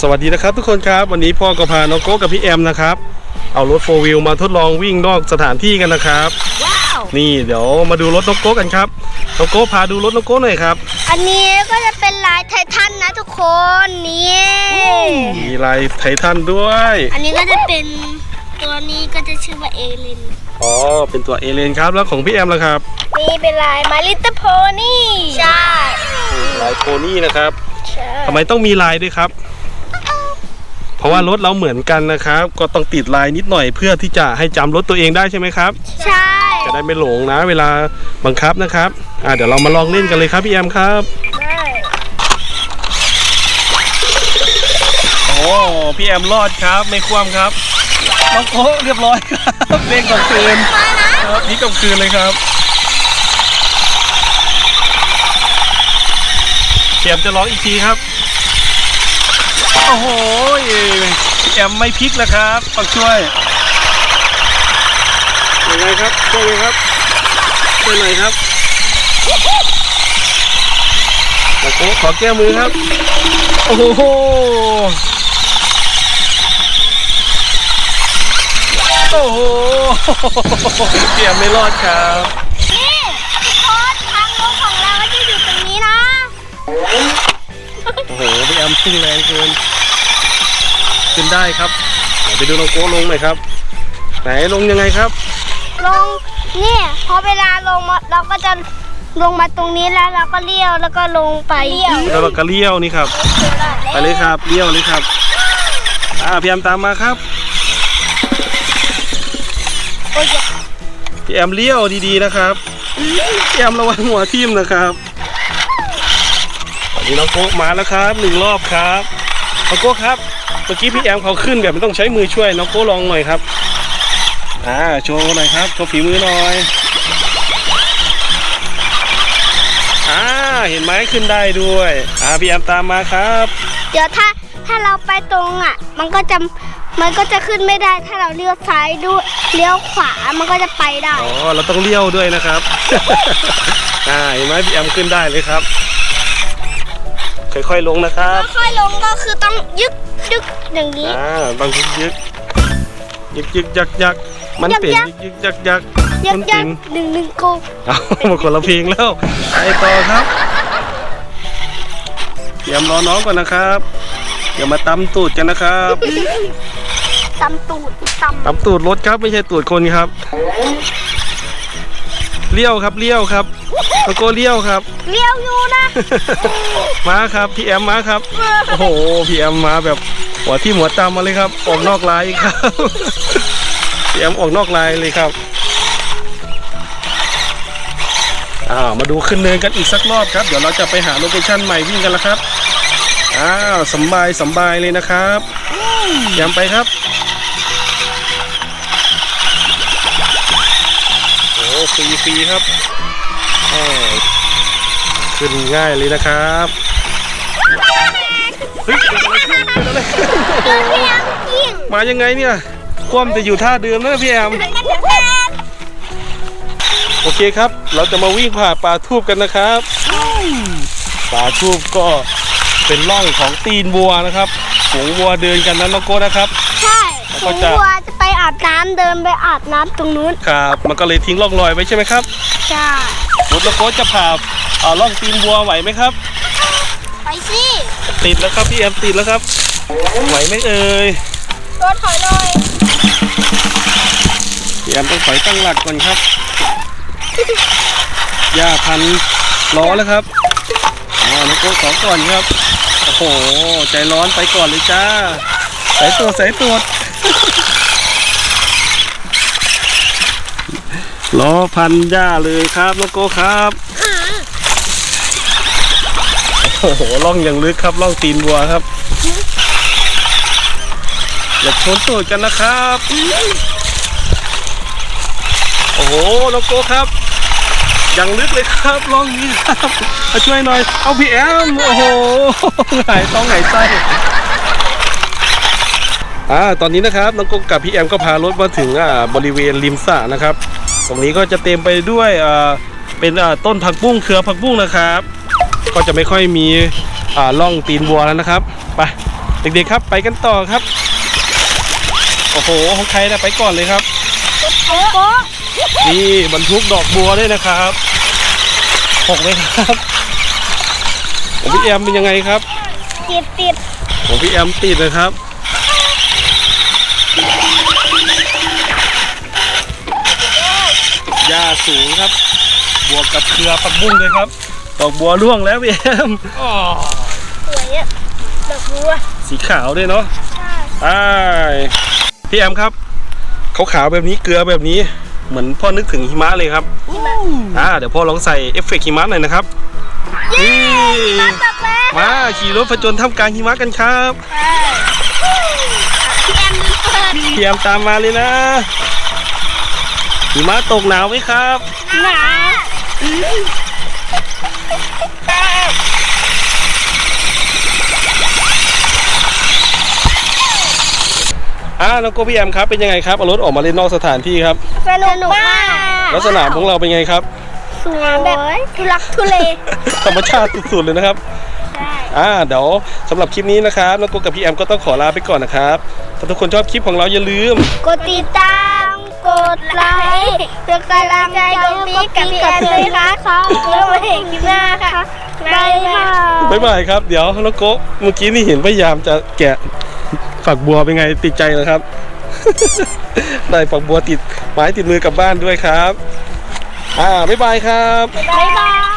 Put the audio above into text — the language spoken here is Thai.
สวัสดีนะครับทุกคนครับ วันนี้พ่อก็พาน้องโก้กับพี่แอมนะครับ เอารถโฟวิลมาทดลองวิ่งนอกสถานที่กันนะครับว้าวนี่เดี๋ยวมาดูรถน้องโก้กันครับน้องโก้พาดูรถน้องโก้หน่อยครับ อันนี้ก็จะเป็นลายไททันนะทุกคนนี่มีลายไททันด้วย อันนี้ก็จะเป็นตัวนี้ก็จะชื่อว่าเอลินอ๋อเป็นตัวเอเลนครับแล้วของพี่แอมล่ะครับนี่เป็นลายมาลิตโพนี่ใช่ลายโพนี่นะครับใช่ทำไมต้องมีลายด้วยครับ เพราะว่ารถเราเหมือนกันนะครับ ก็ต้องติดลายนิดหน่อยเพื่อที่จะให้จำรถตัวเองได้ใช่ไหมครับ ใช่จะได้ไม่หลงนะ เวลาบังคับนะครับอ่าเดี๋ยวเรามาลองเล่นกันเลยครับพี่แอมครับได้โอ้พี่แอมรอดครับไม่คว่ำครับน้องโก้เรียบร้อยครับเล่นกับคืนมานะครับนี่กับคืนเลยครับพี่แอมจะร้องอีกทีครับ โอ้โหพี่ แอมไม่พลิกนะครับต้องช่วยยังไงครับช่วยเลยครับช่วยหน่อยครับน้องโก้ขอแก้มือครับ โอ้โหโอ้โหเกียมไม่รอดครับนี่ทุกคนทางลงของเราก็จะอยู่ตรงนี้นะ โอ้โหพี่แอมพุ่งแรงเกิน ขึ้นได้ครับเดี๋ยวไปดูน้องโก้ลงหน่อยครับ ไหนลงยังไงครับ ลงเนี่ยพอเวลาลงมาเราก็จะลงมาตรงนี้แล้วเราก็เลี้ยวแล้วก็ลงไปเลี้ยวแล้วเราก็เลี้ยวนี่ครับไปเลยครับเลี้ยวเลยครับอ่าพี่แอมตามมาครับโอ้ยพี่แอมเลี้ยวดีๆนะครับพี่แอมระวังหัวทิ่มนะครับตอนนี้น้องโก้มาแล้วครับหนึ่งรอบครับน้องโก้ครับเมื่อกี้พี่แอมเขาขึ้นแบบไม่ต้องใช้มือช่วยน้องโก้ลองหน่อยครับอ่าโชว์หน่อยครับโชว์ฝีมือหน่อยอ่าเห็นไหมขึ้นได้ด้วยอ่าพี่แอมตามมาครับ เดี๋ยวถ้าถ้าเราไปตรงอะ มันก็จะมันก็จะขึ้นไม่ได้ถ้าเราเลี้ยวซ้ายด้วยเลี้ยวขวามันก็จะไปได้อ๋อเราต้องเลี้ยวด้วยนะครับอ่าเห็นไหมพี่แอมขึ้นได้เลยครับ ค่อยๆลงนะครับ ค่อยลงก็คือต้องยึก ยึกอย่างนี้ อ่าบางยึกยึกยึกยึกยักยักมันเป็นยักยึกยึกยักยักยึมักนยัเป็กนหนึ่งหนึ่งโกเอามาคนละเพลงแล้วไปต่อครับ เตรียมรอน้องก่อนนะครับเดี๋ยวมาตำตูดกันนะครับตำตูดตำตำตูดรถครับไม่ใช่ตูดคนครับเลี้ยวครับเลี้ยวครับ ตะโกเลี้ยวครับ เลี้ยวอยู่นะมาครับพี่แอมมาครับ โอ้โหพี่แอมมาแบบหัวที่หัวตามมาเลยครับ ออกนอกลายครับพี่แอมออกนอกลายเลยครับอ้าวมาดูขึ้นเนินกันอีกสักรอบครับ เดี๋ยวเราจะไปหาโลเคชั่นใหม่วิ่งกันแล้วครับอ้าวสำบายสำบายเลยนะครับย้ำไปครับโอ้ฟรีฟรีๆครับอ้าว ขึ้นง่ายเลยนะครับเฮ้ยเกิดอะไรขึ้นเกิดอะไรขึ้นพยมยิงมายังไงเนี่ยคว่ำจะอยู่ท่าเดิมนะพี่แอมโอเคครับ เราจะมาวิ่งผ่าป่าทูบกันนะครับ ป่าทูบก็เป็นร่องของตีนวัวนะครับฝูงวัวเดินกันนะน้องโก้นะครับ ก็ผมจะวัวจะไปอาบน้ำเดินไปอาบน้ำตรงนู้นครับมันก็เลยทิ้งร่องรอยไว้ใช่ไหมครับใช่รถน้องโก้จะผ่าเอ่อร่องตีนวัวไหวไหมครับ ไปสิติดแล้วครับพี่แอมติดแล้วครับ ไหวไหมเอ่ยรถถอยหน่อยพี่แอมต้องถอยตั้งหลักก่อนครับย่าพันล้อแล้วครับอ๋อน้องโก้ขอก่อนครับ โอ้โห ใจร้อนไปก่อนเลยจ้า สายตรวจสายตรวจ ล้อพันหญ้าเลยครับน้องโก้ครับโอ้โหล่องอย่างลึกครับล่องตีนวัวครับอย่าชนตูดกันนะครับ โอ้โหน้องโก้ครับอย่างลึกเลยครับล่องนี้ครับมาช่วยหน่อย เอาพี่แอมโอ้โหหายต้องหายใจ อ่าตอนนี้นะครับน้องโก้กับพี่แอมก็พารถมาถึงอ่าบริเวณริมสระนะครับ ตรงนี้ก็จะเต็มไปด้วยอ่าเป็นอ่าต้นผักบุ้งเครือผักบุ้งนะครับ ก็จะไม่ค่อยมีอ่าล่องตีนวัวแล้วนะครับไปเด็กๆครับไปกันต่อครับโอ้โหของใครนะไปก่อนเลยครับโอ้โหนี่บรรทุกดอกบัวด้วยนะครับหกไหมครับของพี่แอมเป็นยังไงครับ ติดติดของพี่แอมติดนะครับ สูงครับ บวกกับเครือผักบุ้งเลยครับดอกบัวร่วงแล้วพี่แอมอ้อสวยอะดอกบัวสีขาวด้วยเนาะใช่ไปพี่แอมครับขาวๆแบบนี้เกลือแบบนี้เหมือนพ่อนึกถึงหิมะเลยครับอ่าเดี๋ยวพ่อลองใส่เอฟเฟกต์หิมะหน่อยนะครับนี่มาตกแล้วมาขี่รถผจญท่ามกลางหิมะกันครับพี่แอมลืมเปิดพี่แอมตามมาเลยนะ หิมะตกหนาวไหมครับหนาวอ่าน้องโกพี่แอมครับเป็นยังไงครับเอารถออกมาเล่นนอกสถานที่ครับ สนุกมากแล้วสนามของเราเป็นไงครับสวยแบบทุลักทุเลธรรมชาติสุดๆเลยนะครับใช่อ่าเดี๋ยวสำหรับคลิปนี้นะครับน้องโกกับพี่แอมก็ต้องขอลาไปก่อนนะครับ ถ้าทุกคนชอบคลิปของเราอย่าลืม กดติดตามก ดไลค์เป็นกำลังใจตรงนี้กับพี่แอมเลยนะคะแล้วมาเห็นคลิปหน้าค่ะบายบายบ๊ายบายครับ เดี๋ยวน้องโกเมื่อกี้นี่เห็นพยายามจะแกะฝักบัวเป็นไงติดใจนะครับ ได้ฝักบัวติดไม้ติดมือกลับบ้านด้วยครับ อ่าบ๊ายบายครับ บายบาย